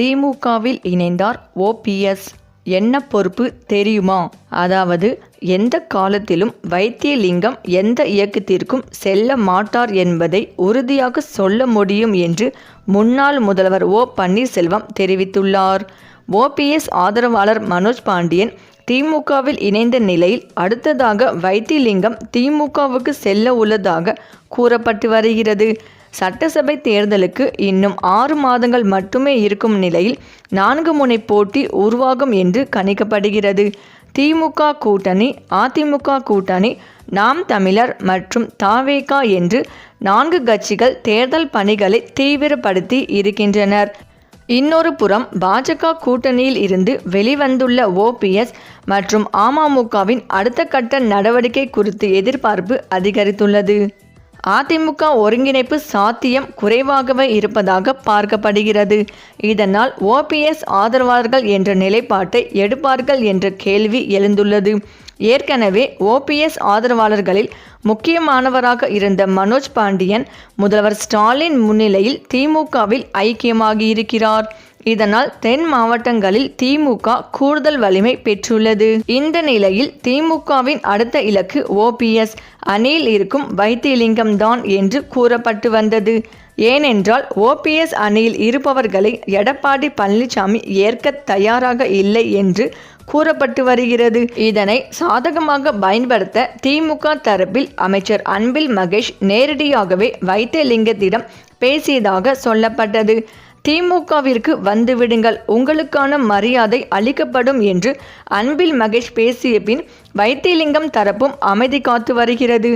திமுகவில் இணைந்தார் ஓபிஎஸ் என்ன பொறுப்பு தெரியுமா? அதாவது எந்த காலத்திலும் வைத்தியலிங்கம் எந்த இயக்கத்திற்கும் செல்ல மாட்டார் என்பதை உறுதியாக சொல்ல முடியும் என்று முன்னாள் முதல்வர் ஓ பன்னீர்செல்வம் தெரிவித்துள்ளார். ஓபிஎஸ் ஆதரவாளர் மனோஜ் பாண்டியன் திமுகவில் இணைந்த நிலையில் அடுத்ததாக வைத்திலிங்கம் திமுகவுக்கு செல்ல உள்ளதாக கூறப்பட்டு வருகிறது. சட்டசபை தேர்தலுக்கு இன்னும் ஆறு மாதங்கள் மட்டுமே இருக்கும் நிலையில் நான்கு முனை போட்டி உருவாகும் என்று கணிக்கப்படுகிறது. திமுக கூட்டணி அதிமுக கூட்டணி நாம் தமிழர் மற்றும் தாவேகா என்று நான்கு கட்சிகள் தேர்தல் பணிகளை தீவிரப்படுத்தி இருக்கின்றனர். இன்னொரு புறம் பாஜக கூட்டணியில் இருந்து வெளிவந்துள்ள ஓபிஎஸ் மற்றும் அமமுகவின் அடுத்த கட்ட நடவடிக்கை குறித்து எதிர்பார்ப்பு அதிகரித்துள்ளது. அதிமுக ஒருங்கிணைப்பு சாத்தியம் குறைவாகவே இருப்பதாக பார்க்கப்படுகிறது. இதனால் ஓபிஎஸ் ஆதரவாளர்கள் என்ற நிலைப்பாட்டை எடுப்பார்கள் என்ற கேள்வி எழுந்துள்ளது. ஏற்கனவே ஓபிஎஸ் ஆதரவாளர்களில் முக்கியமானவராக இருந்த மனோஜ் பாண்டியன் முதல்வர் ஸ்டாலின் முன்னிலையில் திமுகவில் ஐக்கியமாகியிருக்கிறார். இதனால் தென் மாவட்டங்களில் திமுக கூடுதல் வலிமை பெற்றுள்ளது. இந்த நிலையில் திமுகவின் அடுத்த இலக்கு ஓபிஎஸ் அணியில் இருக்கும் வைத்தியலிங்கம் தான் என்று கூறப்பட்டு வந்தது. ஏனென்றால் ஓபிஎஸ் அணியில் இருப்பவர்களை எடப்பாடி பழனிசாமி ஏற்க தயாராக இல்லை என்று கூறப்பட்டு வருகிறது. இதனை சாதகமாக பயன்படுத்த திமுக தரப்பில் அமைச்சர் அன்பில் மகேஷ் நேரடியாகவே வைத்தியலிங்கத்திடம் பேசியதாக சொல்லப்பட்டது. திமுகவிற்கு வந்துவிடுங்கள். உங்களுக்கான மரியாதை அளிக்கப்படும் என்று அன்பில் மகேஷ் பேசிய பின் வைத்தியலிங்கம் தரப்பும் அமைதி காத்து வருகிறது.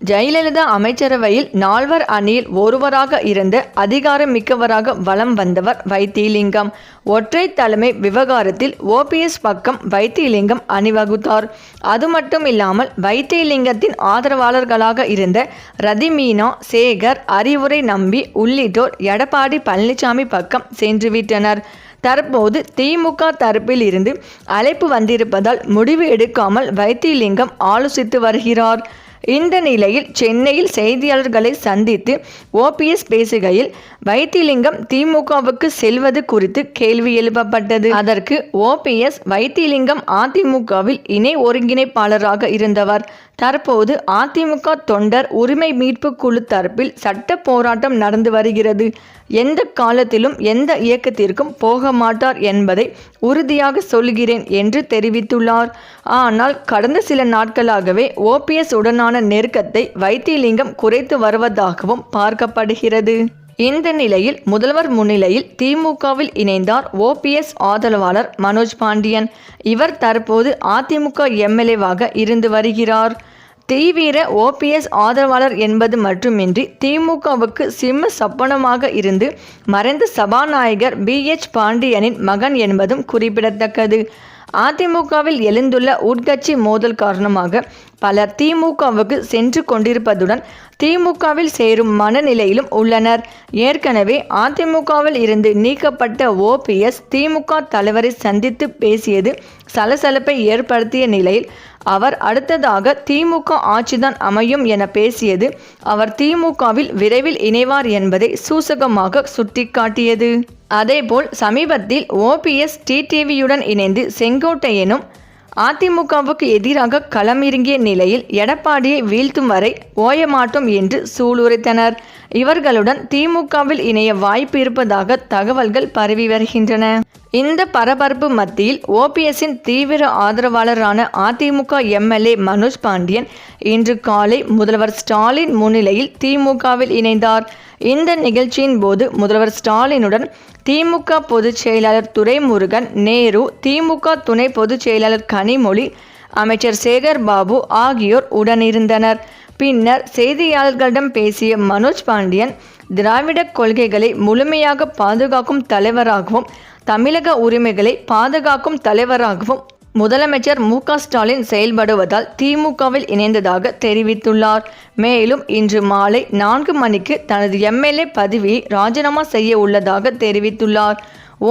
ஜெயலலிதா அமைச்சரவையில் நால்வர் அணியில் ஒருவராக இருந்த அதிகாரம் மிக்கவராக வலம் வந்தவர் வைத்தியலிங்கம் ஒற்றை தலைமை விவகாரத்தில் ஓபிஎஸ் பக்கம் வைத்தியலிங்கம் அணிவகுத்தார். அது மட்டும் இல்லாமல் வைத்தியலிங்கத்தின் ஆதரவாளர்களாக இருந்த ரதிமீனா சேகர் அறிவுரை நம்பி உள்ளிட்டோர் எடப்பாடி பழனிசாமி பக்கம் சென்றுவிட்டனர். தற்போது திமுக தரப்பில் இருந்து அழைப்பு வந்திருப்பதால் முடிவு எடுக்காமல் வைத்தியலிங்கம் ஆலோசித்து வருகிறார். இந்த நிலையில் சென்னையில் செய்தியாளர்களை சந்தித்து ஓபிஎஸ் பேசுகையில் வைத்திலிங்கம் திமுகவுக்கு செல்வது குறித்து கேள்வி எழுப்பப்பட்டது. அதற்கு ஓபிஎஸ் வைத்திலிங்கம் அதிமுகவில் இணை ஒருங்கிணைப்பாளராக இருந்தவர். தற்போது அதிமுக தொண்டர் உரிமை மீட்பு குழு தரப்பில் சட்ட போராட்டம் நடந்து வருகிறது. எந்த காலத்திலும் எந்த இயக்கத்திற்கும் போக மாட்டார் என்பதை உறுதியாக சொல்கிறேன் என்று தெரிவித்துள்ளார். ஆனால் கடந்த சில நாட்களாகவே ஓபிஎஸ் உடனான நெருக்கத்தை வைத்தியலிங்கம் குறைத்து வருவதாகவும் பார்க்கப்படுகிறது. இந்த நிலையில் முதல்வர் முன்னிலையில் திமுகவில் இணைந்தார் ஓபிஎஸ் ஆதரவாளர் மனோஜ் பாண்டியன். இவர் தற்போது அதிமுக எம்எல்ஏவாக இருந்து வருகிறார். தீவிர ஓபிஎஸ் ஆதரவாளர் என்பது மட்டுமின்றி திமுகவுக்கு சிம்ம சப்பனமாக இருந்து மறைந்த சபாநாயகர் பி எச் பாண்டியனின் மகன் என்பதும் குறிப்பிடத்தக்கது. அதிமுகவில் எழுந்துள்ள உட்கட்சி மோதல் காரணமாக பலர் திமுகவுக்கு சென்று கொண்டிருப்பதுடன் திமுகவில் சேரும் மனநிலையிலும் உள்ளனர். ஏற்கனவே அதிமுகவில் இருந்து நீக்கப்பட்ட ஓபிஎஸ் திமுக தலைவரை சந்தித்து பேசியது சலசலப்பை ஏற்படுத்திய நிலையில் அவர் அடுத்ததாக திமுக ஆட்சிதான் அமையும் என பேசியது. அவர் திமுகவில் விரைவில் இணைவார் என்பதை சூசகமாக சுட்டிக்காட்டியது. அதேபோல் சமீபத்தில் ஓபிஎஸ் டிடிவியுடன் இணைந்து செங்கோட்டையனும் அதிமுகவுக்கு எதிராக களமிறங்கிய நிலையில் எடப்பாடியை வீழ்த்தும் வரை ஓயமாட்டோம் என்று சூளுரைத்தனர். இவர்களுடன் திமுகவில் இணைய வாய்ப்பு இருப்பதாக தகவல்கள் பரவி வருகின்றன. இந்த பரபரப்பு மத்தியில் ஓபிஎஸ்ஸின் தீவிர ஆதரவாளரான அதிமுக எம்எல்ஏ மனோஜ் பாண்டியன் இன்று காலை முதல்வர் ஸ்டாலின் முன்னிலையில் திமுகவில் இணைந்தார். இந்த நிகழ்ச்சியின் போது முதல்வர் ஸ்டாலினுடன் திமுக பொதுச் செயலாளர் துரைமுருகன் நேரு திமுக துணை பொதுச் செயலாளர் கனிமொழி அமைச்சர் சேகர் பாபு ஆகியோர் உடனிருந்தனர். பின்னர் செய்தியாளர்களிடம் பேசிய மனோஜ் பாண்டியன் திராவிட கொள்கைகளை முழுமையாக பாதுகாக்கும் தலைவராகவும் தமிழக உரிமைகளை பாதுகாக்கும் தலைவராகவும் முதலமைச்சர் மு ஸ்டாலின் செயல்படுவதால் திமுகவில் இணைந்ததாக தெரிவித்துள்ளார். மேலும் இன்று மாலை நான்கு மணிக்கு தனது எம்எல்ஏ பதவியை ராஜினாமா செய்ய உள்ளதாக தெரிவித்துள்ளார்.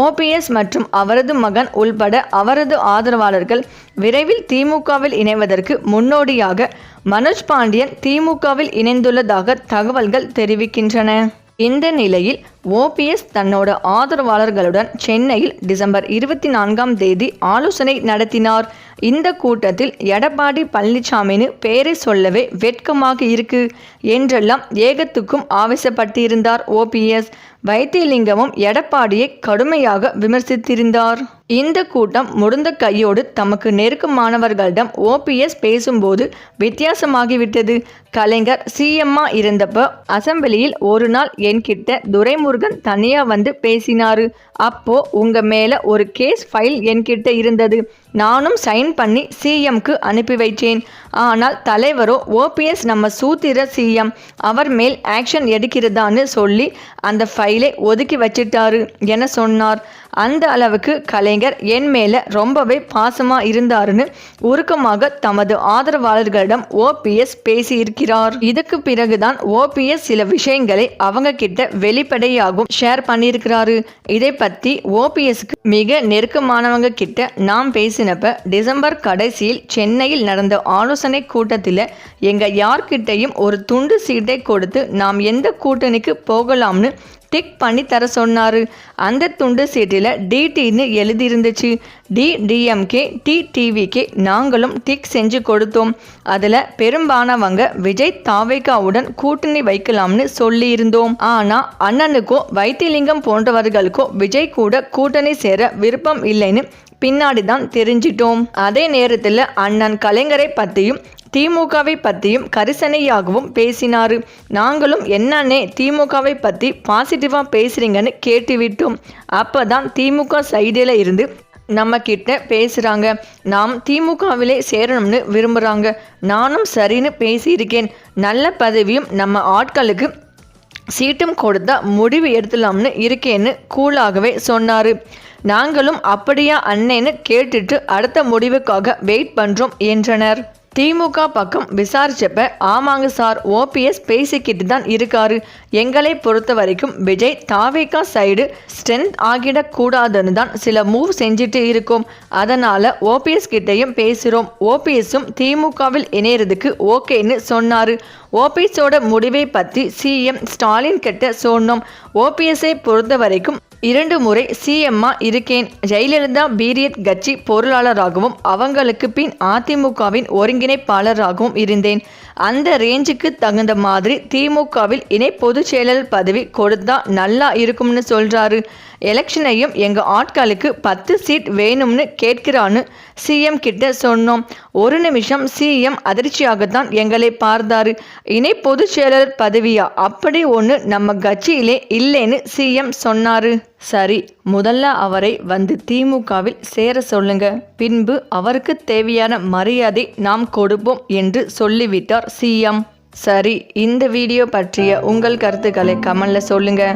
ஓபிஎஸ் மற்றும் அவரது மகன் உள்பட அவரது ஆதரவாளர்கள் விரைவில் திமுகவில் இணைவதற்கு முன்னோடியாக மனோஜ் பாண்டியன் திமுகவில் இணைந்துள்ளதாக தகவல்கள் தெரிவிக்கின்றன. இந்த நிலையில் ஓபிஎஸ் தன்னோட ஆதரவாளர்களுடன் சென்னையில் டிசம்பர் இருபத்தி நான்காம் தேதி ஆலோசனை நடத்தினார். இந்த கூட்டத்தில் எடப்பாடி பழனிசாமின்னு பேரை சொல்லவே வெட்கமாக இருக்கு என்றெல்லாம் ஏகத்துக்கும் ஆவேசப்பட்டிருந்தார் ஓபிஎஸ். வைத்தியலிங்கமும் எடப்பாடியை கடுமையாக விமர்சித்திருந்தார். இந்த கூட்டம் முடிந்த கையோடு தமக்கு நெருக்கமானவர்களிடம் ஓபிஎஸ் பேசும்போது வித்தியாசமாகிவிட்டது. கலைஞர் சிஎம்மா இருந்தப்போ அசம்பிளியில் ஒரு நாள் என்கிட்ட துரைமுருகன் தனியாக வந்து பேசினாரு. அப்போ உங்க மேலே ஒரு கேஸ் ஃபைல் என்கிட்ட இருந்தது. நானும் சைன் பண்ணி சிஎம்க்கு அனுப்பி வைத்தேன். ஆனால் தலைவரோ ஓபிஎஸ் நம்ம சூத்திர சிஎம் அவர் மேல் ஆக்ஷன் எடுக்கிறதான்னு சொல்லி அந்த ஃபைலை ஒதுக்கி வச்சிட்டாரு என சொன்னார். அந்த அளவுக்கு கலை கலைஞர் என் மேல ரொம்பவே பாசமா இருந்தாருன்னு உருக்கமாக தமது ஆதரவாளர்களிடம் ஓபிஎஸ் பேசியிருக்கிறார். இதுக்கு பிறகுதான் ஓபிஎஸ் சில விஷயங்களை அவங்க கிட்ட வெளிப்படையாகவும் ஷேர் பண்ணியிருக்கிறாரு. இதை பத்தி ஓபிஎஸ்க்கு மிக நெருக்கமானவங்க கிட்ட நாம் பேசினப்ப டிசம்பர் கடைசியில் சென்னையில் நடந்த ஆலோசனை கூட்டத்தில் எங்க யார்கிட்டையும் ஒரு துண்டு சீட்டை கொடுத்து நாம் எந்த கூட்டணிக்கு போகலாம்னு டிக் பண்ணி தர சொன்னார். அந்த துண்டு சீட்டில் டிடின்னு எழுதியிருந்துச்சு. டிடிஎம்கே டிடிவிகே நாங்களும் டிக் செஞ்சு கொடுத்தோம். அதில் பெரும்பானவங்க விஜய் தாவேகாவுடன் கூட்டணி வைக்கலாம்னு சொல்லியிருந்தோம். ஆனால் அண்ணனுக்கோ வைத்தியலிங்கம் போன்றவர்களுக்கோ விஜய் கூட கூட்டணி சேர விருப்பம் இல்லைன்னு பின்னாடி தான் தெரிஞ்சிட்டோம். அதே நேரத்தில் அண்ணன் கலைஞரை பற்றியும் திமுகவை பற்றியும் கரிசனையாகவும் பேசினார். நாங்களும் என்னன்னே திமுகவை பற்றி பாசிட்டிவாக பேசுகிறீங்கன்னு கேட்டுவிட்டோம். அப்போ தான் திமுக சைடில் இருந்து நம்மக்கிட்ட பேசுகிறாங்க நாம் திமுகவிலே சேரணும்னு விரும்புகிறாங்க நானும் சரின்னு பேசியிருக்கேன். நல்ல பதவியும் நம்ம ஆட்களுக்கு சீட்டும் கொடுத்தா முடிவு எடுத்துலாம்னு இருக்கேன்னு கூலாகவே சொன்னார். நாங்களும் அப்படியா அண்ணேன்னு கேட்டுட்டு அடுத்த முடிவுக்காக வெயிட் பண்ணுறோம் என்றனர். திமுக பக்கம் விசாரிச்சப்ப ஆமாங்க சார் ஓபிஎஸ் பேசிக்கிட்டு தான் இருக்காரு. எங்களை பொறுத்த வரைக்கும் விஜய் தாவேகா சைடு ஸ்ட்ரென்த் ஆகிடக்கூடாதுன்னு தான் சில மூவ் செஞ்சுட்டு இருக்கோம். அதனால் ஓபிஎஸ் கிட்டையும் பேசுகிறோம் ஓபிஎஸும் திமுகவில் இணையறதுக்கு ஓகேன்னு சொன்னார். ஓபிஎஸோட முடிவை பற்றி சிஎம் ஸ்டாலின் கிட்ட சொன்னோம். ஓபிஎஸை பொறுத்த வரைக்கும் இரண்டு முறை சிஎம்மா இருக்கேன். ஜெயலலிதா பீரியட் கட்சி பொருளாளராகவும் அவங்களுக்கு பின் அதிமுகவின் ஒருங்கிணைப்பாளராகவும் இருந்தேன். அந்த ரேஞ்சுக்கு தகுந்த மாதிரி திமுகவில் இணை பொதுச் செயலர் பதவி கொடுத்தா நல்லா இருக்கும்னு சொல்றாரு. எலெக்ஷனையும் எங்கள் ஆட்களுக்கு பத்து சீட் வேணும்னு கேட்கிறான்னு சிஎம் கிட்ட சொன்னோம். ஒரு நிமிஷம் சிஎம் அதிர்ச்சியாகத்தான் எங்களை பார்த்தாரு. இணை பொதுச் செயலர் பதவியா? அப்படி ஒன்று நம்ம கட்சியிலே இல்லைன்னு சிஎம் சொன்னாரு. சரி முதல்ல அவரை வந்து திமுகவில் சேர சொல்லுங்க. பின்பு அவருக்கு தேவையான மரியாதை நாம் கொடுப்போம் என்று சொல்லிவிட்டார் சிஎம் சரி இந்த வீடியோ பற்றிய உங்கள் கருத்துக்களை கமெண்ட்ல சொல்லுங்கள்